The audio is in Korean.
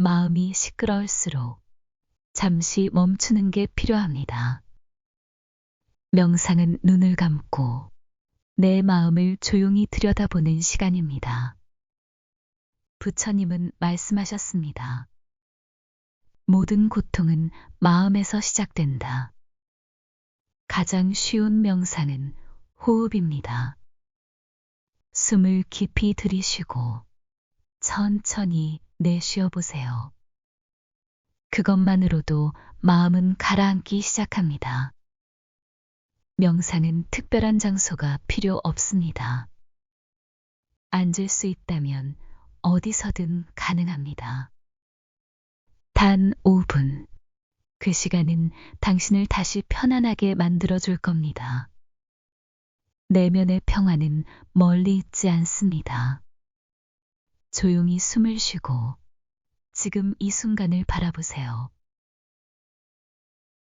마음이 시끄러울수록 잠시 멈추는 게 필요합니다. 명상은 눈을 감고 내 마음을 조용히 들여다보는 시간입니다. 부처님은 말씀하셨습니다. 모든 고통은 마음에서 시작된다. 가장 쉬운 명상은 호흡입니다. 숨을 깊이 들이쉬고 천천히 내쉬어 보세요. 그것만으로도 마음은 가라앉기 시작합니다. 명상은 특별한 장소가 필요 없습니다. 앉을 수 있다면 어디서든 가능합니다. 단 5분. 그 시간은 당신을 다시 편안하게 만들어 줄 겁니다. 내면의 평화는 멀리 있지 않습니다. 조용히 숨을 쉬고 지금 이 순간을 바라보세요.